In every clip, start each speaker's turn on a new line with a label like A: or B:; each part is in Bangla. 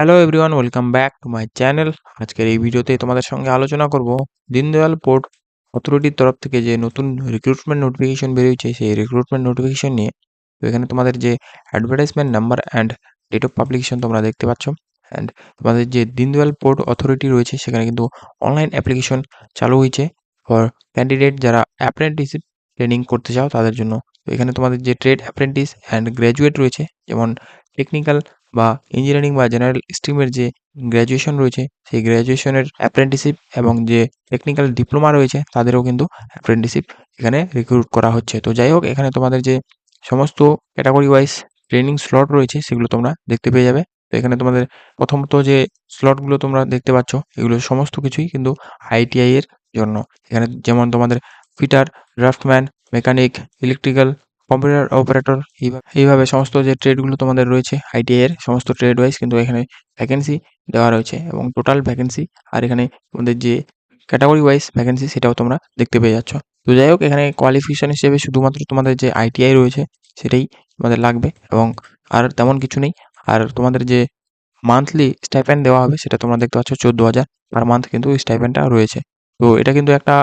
A: Hello everyone welcome back to my channel আজকের এই ভিডিওতে তোমাদের সঙ্গে আলোচনা করব দীনদয়াল পোর্ট অথরিটির তরফ থেকে যে নতুন রিক্রুটমেন্ট নোটিফিকেশন বেরিয়েছে, সেই রিক্রুটমেন্ট নোটিফিকেশন নিয়ে। তো এখানে তোমাদের যে advertisement number and date of publication তোমরা দেখতে পাচ্ছ। অ্যান্ড তোমাদের যে দীনদয়াল পোর্ট অথরিটি রয়েছে, সেখানে কিন্তু অনলাইন অ্যাপ্লিকেশন চালু হয়েছে। ফর ক্যান্ডিডেট যারা অ্যাপ্রেন্টিসিপ ট্রেনিং করতে চাও, তাদের জন্য তো এখানে তোমাদের যে ট্রেড অ্যাপ্রেন্টিস অ্যান্ড গ্র্যাজুয়েট রয়েছে, যেমন টেকনিক্যাল বা ইঞ্জিনিয়ারিং বা জেনারেল স্ট্রিমের যে গ্র্যাজুয়েশন রয়েছে, সেই গ্র্যাজুয়েশনের অ্যাপ্রেন্টিসিপ এবং যে টেকনিক্যাল ডিপ্লোমা রয়েছে, তাদেরও কিন্তু অ্যাপ্রেন্টিসিপ এখানে রিক্রুট করা হচ্ছে। তো যাই হোক, এখানে তোমাদের যে সমস্ত ক্যাটাগরি ওয়াইজ ট্রেনিং স্লট রয়েছে, সেগুলো তোমরা দেখতে পেয়ে যাবে। তো এখানে তোমাদের প্রথমত যে স্লটগুলো তোমরা দেখতে পাচ্ছ, এগুলো সমস্ত কিছুই কিন্তু আইটিআই এর জন্য। এখানে যেমন তোমাদের fitter draftsman mechanic, electrical, computer operator, এইভাবে সমস্ত যে ট্রেডগুলো তোমাদের রয়েছে, আইটিআই এর সমস্ত ট্রেড ওয়াইজ কিন্তু এখানে ভ্যাকেন্সি দেওয়া রয়েছে এবং টোটাল ভ্যাকেন্সি আর এখানে তোমাদের যে ক্যাটাগরি ওয়াইজ ভ্যাকেন্সি সেটাও তোমরা দেখতে পেয়ে যাচ্ছ। তো যাই হোক, এখানে কোয়ালিফিকেশন হিসেবে শুধুমাত্র তোমাদের যে আইটিআই রয়েছে, সেটাই তোমাদের লাগবে এবং আর তেমন কিছু নেই। আর তোমাদের যে মান্থলি স্টাইপেন্ড দেওয়া হবে, সেটা তোমরা দেখতে পাচ্ছ চোদ্দ হাজার। পার মান্থ কিন্তু স্টাইপেন্ডটা রয়েছে। তো এটা কিন্তু একটা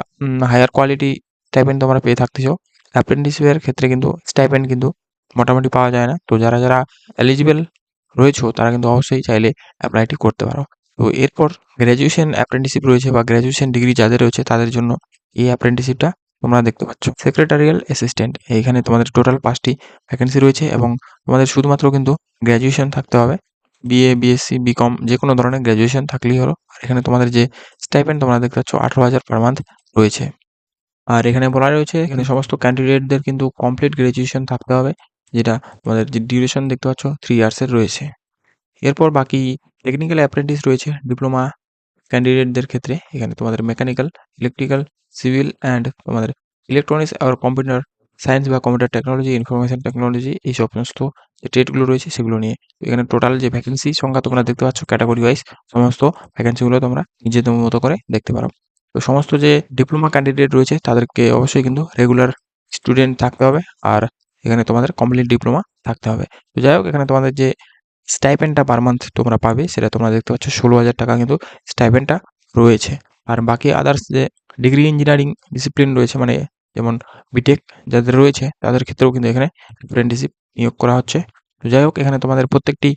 A: হায়ার কোয়ালিটি স্টাইপেন্ড তোমরা পেয়ে থাকতেছো। অ্যাপ্রেন্টিসের ক্ষেত্রে কিন্তু স্টাইপেন্ড কিন্তু মোটামুটি পাওয়া যায় না। তো যারা যারা এলিজিবল রয়েছো, তারা কিন্তু অবশ্যই চাইলে অ্যাপ্লাইটি করতে পারো। তো এরপর গ্র্যাজুয়েশন অ্যাপ্রেন্টিসিপ রয়েছে বা গ্র্যাজুয়েশন ডিগ্রি যাদের রয়েছে, তাদের জন্য এই অ্যাপ্রেন্টিসিপটা তোমরা দেখতে পাচ্ছ। সেক্রেটারিয়াল অ্যাসিস্ট্যান্ট এইখানে তোমাদের টোটাল পাঁচটি ভ্যাকেন্সি রয়েছে এবং তোমাদের শুধুমাত্র কিন্তু গ্র্যাজুয়েশন থাকতে হবে। বিএ বিএসসি বিকম যে কোনো ধরনের গ্র্যাজুয়েশন থাকলেই হলো। আর এখানে তোমাদের যে স্টাইপেন্ড তোমরা দেখতে পাচ্ছ, আঠারো হাজার পার মান্থ রয়েছে। আর এখানে বলা রয়েছে এখানে সমস্ত ক্যান্ডিডেটদের কিন্তু কমপ্লিট গ্র্যাজুয়েশন থাকতে হবে যেটা তোমাদের যে ডিউরেশন দেখতে পাচ্ছ থ্রি ইয়ার্সের রয়েছে। এরপর বাকি টেকনিক্যাল অ্যাপ্রেন্টিস রয়েছে ডিপ্লোমা ক্যান্ডিডেটদের ক্ষেত্রে। এখানে তোমাদের মেকানিক্যাল ইলেকট্রিক্যাল সিভিল অ্যান্ড তোমাদের ইলেকট্রনিক্স আর কম্পিউটার সায়েন্স বা কম্পিউটার টেকনোলজি ইনফরমেশন টেকনোলজি এই সমস্ত যে ট্রেডগুলো রয়েছে সেগুলো নিয়ে। এখানে টোটাল যে ভ্যাকেন্সি সংখ্যা তোমরা দেখতে পাচ্ছ ক্যাটাগরি ওয়াইজ সমস্ত ভ্যাকেন্সিগুলো তোমরা নিজেদের মতো করে দেখতে পারো। তো সমস্ত যে ডিপ্লোমা ক্যান্ডিডেট রয়েছে, তাদেরকে অবশ্যই কিন্তু রেগুলার স্টুডেন্ট থাকতে হবে আর এখানে তোমাদের কমপ্লিট ডিপ্লোমা থাকতে হবে। তো যাই হোক, এখানে তোমাদের যে স্টাইপেন্ডটা পার মান্থ তোমরা পাবে, সেটা তোমরা দেখতে পাচ্ছ ষোলো হাজার টাকা কিন্তু স্টাইপেন্ডটা রয়েছে। আর বাকি আদার্স যে ডিগ্রি ইঞ্জিনিয়ারিং ডিসিপ্লিন রয়েছে মানে যেমন বিটেক যাদের রয়েছে, তাদের ক্ষেত্রেও কিন্তু এখানে অ্যাপ্রেন্টিসিপ নিয়োগ করা হচ্ছে। তো যাই হোক, এখানে তোমাদের প্রত্যেকটি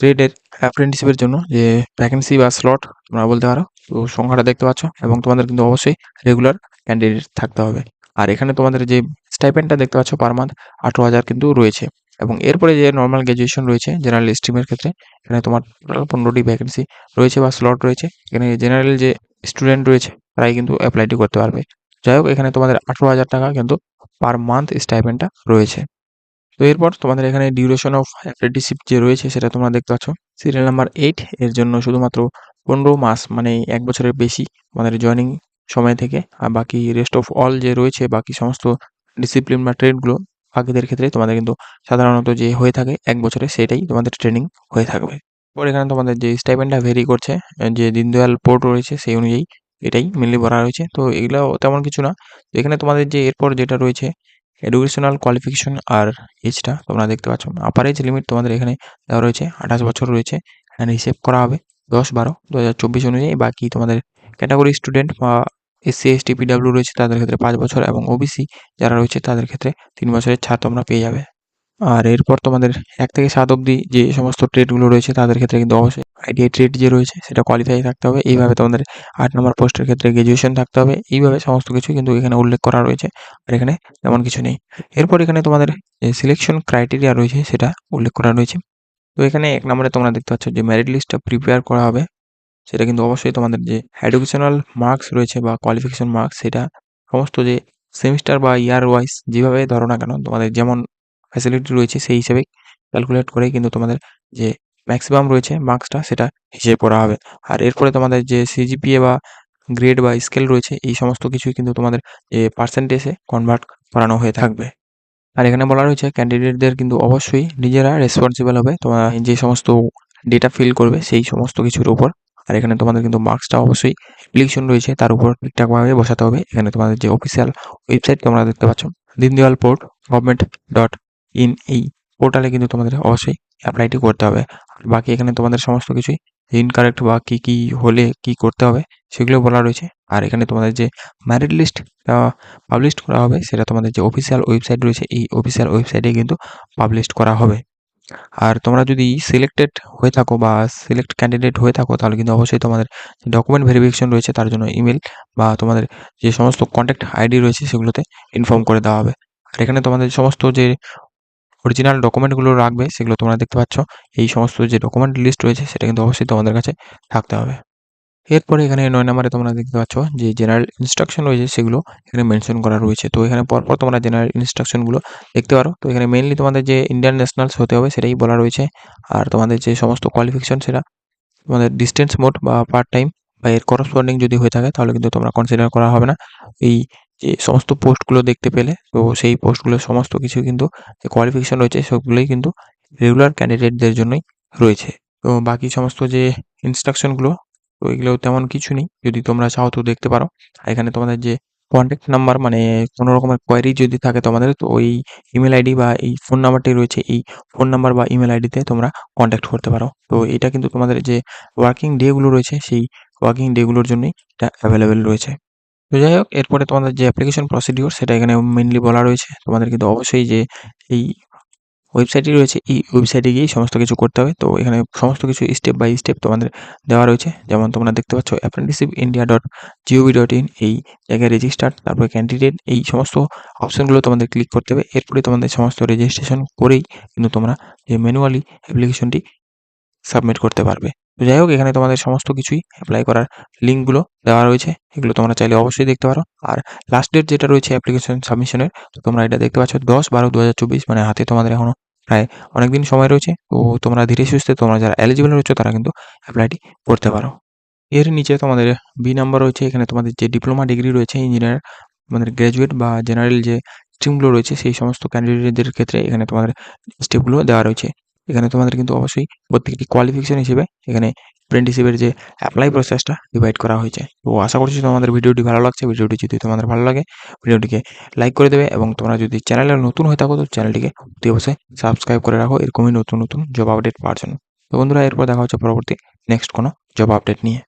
A: ট্রেডের অ্যাপ্রেন্টিসিপের জন্য যে ভ্যাকেন্সি বা স্লট তোমরা বলতে পারো, তো সংখ্যাটা দেখতে পাচ্ছ এবং তোমাদের কিন্তু অবশ্যই রেগুলার ক্যান্ডিডেট থাকতে হবে। আর এখানে তোমাদের যে স্টাইপেন্ডটা দেখতে পাচ্ছ পার মান্থ আঠেরো হাজার কিন্তু রয়েছে এবং এরপরে যে নর্মাল গ্র্যাজুয়েশন রয়েছে জেনারেল স্ট্রিমের ক্ষেত্রে, এখানে তোমার পনেরোটি ভ্যাকেন্সি রয়েছে বা স্লট রয়েছে। এখানে জেনারেল যে স্টুডেন্ট রয়েছে, তারাই কিন্তু অ্যাপ্লাইটি করতে পারবে। যাই হোক, এখানে তোমাদের আঠেরো হাজার টাকা কিন্তু পার মান্থ স্টাইপেন্ডটা রয়েছে। তো এরপর তোমাদের এখানে ডিউরেশন অফ অ্যাপ্রেন্টিসিপ যে রয়েছে সেটা তোমরা দেখতে পাচ্ছ। সিরিয়াল নাম্বার এইট এর জন্য শুধুমাত্র পনেরো মাস মানে এক বছরের বেশি তোমাদের জয়নিং সময় থেকে। আর বাকি রেস্ট অফ অল যে রয়েছে, বাকি সমস্ত ডিসিপ্লিন বা ট্রেডগুলো বাকিদের ক্ষেত্রে তোমাদের কিন্তু সাধারণত যে হয়ে থাকে এক বছরে সেটাই তোমাদের ট্রেনিং হয়ে থাকবে। পরে এখানে তোমাদের যে স্টাইপেন্ডটা ভেরি করছে, যে দীনদয়াল পোর্ট রয়েছে সেই অনুযায়ী এটাই মেনলি বলা রয়েছে তো এগুলো তেমন কিছু না। এখানে তোমাদের যে এরপর যেটা রয়েছে এডুকেশনাল কোয়ালিফিকেশন আর এজটা তোমরা দেখতে পাচ্ছ। আপার এজ লিমিট তোমাদের এখানে দেওয়া রয়েছে, আঠাশ বছর রয়েছে। এখানে হিসেব করা হবে দশ বারো দু চব্বিশ অনুযায়ী। বাকি তোমাদের ক্যাটাগরি স্টুডেন্ট বা এসসি এসটি পিডাব্লিউ রয়েছে তাদের ক্ষেত্রে পাঁচ বছর এবং ওবিসি যারা রয়েছে তাদের ক্ষেত্রে তিন বছরের ছাড় তোমরা পেয়ে যাবে। আর এরপর তোমাদের এক থেকে সাত অবধি যে সমস্ত ট্রেডগুলো রয়েছে তাদের ক্ষেত্রে কিন্তু অবশ্যই আইটিআই ট্রেড যে রয়েছে সেটা কোয়ালিফাই থাকতে হবে। এইভাবে তোমাদের আট নম্বর পোস্টের ক্ষেত্রে গ্র্যাজুয়েশন থাকতে হবে। এইভাবে সমস্ত কিছু কিন্তু এখানে উল্লেখ করা রয়েছে আর এখানে তেমন কিছু নেই। এরপর এখানে তোমাদের যে সিলেকশন ক্রাইটেরিয়া রয়েছে সেটা উল্লেখ করা রয়েছে। তো এখানে এক নম্বরে তোমরা দেখতে পাচ্ছ যে মেরিট লিস্টটা প্রিপেয়ার করা হবে। সেটা কিন্তু অবশ্যই তোমাদের যে এডুকেশনাল মার্কস রয়েছে বা কোয়ালিফিকেশন মার্কস সেটা সমস্ত যে সেমিস্টার বা ইয়ার ওয়াইজ যেভাবে ধরো না কেন তোমাদের যেমন ফ্যাসিলিটি রয়েছে সেই হিসেবে ক্যালকুলেট করে কিন্তু তোমাদের যে ম্যাক্সিমাম রয়েছে মার্কসটা সেটা হিসেবে পড়া হবে। আর এরপরে তোমাদের যে সিজিপিএ বা গ্রেড বা স্কেল রয়েছে এই সমস্ত কিছুই কিন্তু তোমাদের যে পার্সেন্টেজে কনভার্ট করানো হয়ে থাকবে। আর এখানে বলা রয়েছে ক্যান্ডিডেটদের কিন্তু অবশ্যই নিজেরা রেসপন্সিবল হবে। তোমরা যে সমস্ত ডেটা ফিল করবে সেই সমস্ত কিছুর উপর। আর এখানে তোমাদের কিন্তু মার্কসটা অবশ্যই অ্যাপ্লিকেশন রয়েছে, তার উপর ঠিকঠাকভাবে বসাতে হবে। এখানে তোমাদের যে অফিসিয়াল ওয়েবসাইট তোমরা দেখতে পাচ্ছ Deendayal port government dot in এই পোর্টালে কিন্তু তোমাদের অবশ্যই অ্যাপ্লাইটি করতে হবে। আর বাকি এখানে তোমাদের সমস্ত কিছুই ইনকারেক্ট বা কী কী হলে কি করতে হবে সেগুলো বলা রয়েছে। আর এখানে তোমাদের যে ম্যারিট লিস্ট পাবলিশ করা হবে সেটা তোমাদের যে অফিসিয়াল ওয়েবসাইট রয়েছে এই অফিসিয়াল ওয়েবসাইটে কিন্তু পাবলিশ করা হবে। আর তোমরা যদি সিলেক্টেড হয়ে থাকো বা সিলেক্ট ক্যান্ডিডেট হয়ে থাকো তাহলে কিন্তু অবশ্যই তোমাদের ডকুমেন্ট ভেরিফিকেশন রয়েছে তার জন্য ইমেল বা তোমাদের যে সমস্ত কন্ট্যাক্ট আইডি রয়েছে সেগুলোতে ইনফর্ম করে দেওয়া হবে। আর এখানে তোমাদের সমস্ত যে অরিজিনাল ডকুমেন্টগুলো রাখবে, সেগুলো তোমরা দেখতে পাচ্ছ। এই সমস্ত যে ডকুমেন্ট লিস্ট রয়েছে, সেটা কিন্তু অবশ্যই তোমাদের কাছে থাকতে হবে। এরপরে এখানে নয় নম্বরে তোমরা দেখতে পাচ্ছ যে জেনারেল ইনস্ট্রাকশন রয়েছে, সেগুলো এখানে মেনশন করা রয়েছে। তো এখানে পরপর তোমরা জেনারেল ইনস্ট্রাকশনগুলো দেখতে পারো। তো এখানে মেনলি তোমাদের যে ইন্ডিয়ান ন্যাশনালস হতে হবে, সেটাই বলা রয়েছে। আর তোমাদের যে সমস্ত কোয়ালিফিকেশন সেটা তোমাদের ডিস্টেন্স মোড বা পার্ট টাইম বা এর করসপন্ডিং যদি হয়ে থাকে, তাহলে কিন্তু তোমরা কনসিডার করা হবে না। এই যে সমস্ত পোস্টগুলো দেখতে পেলে, তো সেই পোস্টগুলোর সমস্ত কিছু কিন্তু যে কোয়ালিফিকেশন রয়েছে সবগুলোই কিন্তু রেগুলার ক্যান্ডিডেটদের জন্যই রয়েছে। তো বাকি সমস্ত যে ইনস্ট্রাকশনগুলো তো এগুলো তেমন কিছু নেই। যদি তোমরা চাও তো দেখতে পারো। এখানে তোমাদের যে কন্ট্যাক্ট নাম্বার মানে কোনো রকমের কোয়ারি যদি থাকে তোমাদের, তো ওই ইমেল আইডি বা এই ফোন নাম্বারটি রয়েছে, এই ফোন নাম্বার বা ইমেল আইডিতে তোমরা কন্ট্যাক্ট করতে পারো। তো এটা কিন্তু তোমাদের যে ওয়ার্কিং ডেগুলো রয়েছে, সেই ওয়ার্কিং ডেগুলোর জন্যই এটা অ্যাভেলেবেল রয়েছে। তো যাই হোক, এরপরে তোমাদের যে অ্যাপ্লিকেশন প্রসিডিওর সেটা এখানে মেনলি বলা রয়েছে। তোমাদের কিন্তু অবশ্যই যে এই ওয়েবসাইটটি রয়েছে, এই ওয়েবসাইটে গিয়েই সমস্ত কিছু করতে হবে। তো এখানে সমস্ত কিছু স্টেপ বাই স্টেপ তোমাদের দেওয়া রয়েছে। যেমন তোমরা দেখতে পাচ্ছ apprenticeship India dot G O V dot in এই জায়গায় রেজিস্টার তারপরে ক্যান্ডিডেট এই সমস্ত অপশনগুলো তোমাদের ক্লিক করতে হবে। এরপরে তোমাদের সমস্ত রেজিস্ট্রেশন করেই কিন্তু তোমরা যে ম্যানুয়ালি অ্যাপ্লিকেশনটি সাবমিট করতে পারবে। তো যাই হোক, এখানে তোমাদের সমস্ত কিছুই অ্যাপ্লাই করার লিঙ্কগুলো দেওয়া রয়েছে। এগুলো তোমরা চাইলে অবশ্যই দেখতে পারো। আর লাস্ট ডেট যেটা রয়েছে অ্যাপ্লিকেশন সাবমিশনের তো তোমরা এটা দেখতে পাচ্ছ দশ বারো দু মানে হাতে তোমাদের এখনও প্রায় অনেক দিন সময় রয়েছে। তো তোমরা ধীরে সুস্থে, তোমরা যারা এলিজিবল রয়েছে, তারা কিন্তু অ্যাপ্লাইটি করতে পারো। এর নিচে তোমাদের বি নাম্বার রয়েছে। এখানে তোমাদের যে ডিপ্লোমা ডিগ্রি রয়েছে ইঞ্জিনিয়ার তোমাদের গ্র্যাজুয়েট বা জেনারেল যে স্ট্রিমগুলো রয়েছে, সেই সমস্ত ক্যান্ডিডেটদের ক্ষেত্রে এখানে তোমাদের স্টেপগুলো দেওয়া রয়েছে। এখানে তোমাদের কিন্তু অবশ্যই প্রত্যেকটি কোয়ালিফিকেশন হিসেবে এখানে অ্যাপ্রেন্টিসিপের যে অ্যাপ্লাই প্রসেসটা ডিভাইড করা হয়েছে। তো আশা করছি তোমাদের ভিডিওটি ভালো লাগছে। ভিডিওটি যদি তোমাদের ভালো লাগে, ভিডিওটিকে লাইক করে দেবে এবং তোমরা যদি চ্যানেলে নতুন হয়ে থাকো, তো চ্যানেলটিকে অতি অবশ্যই সাবস্ক্রাইব করে রাখো। এরকমই নতুন নতুন জব আপডেট পাওয়ার জন্য। তো বন্ধুরা, এরপর দেখা হচ্ছে পরবর্তী নেক্সট কোনো জব আপডেট নিয়ে।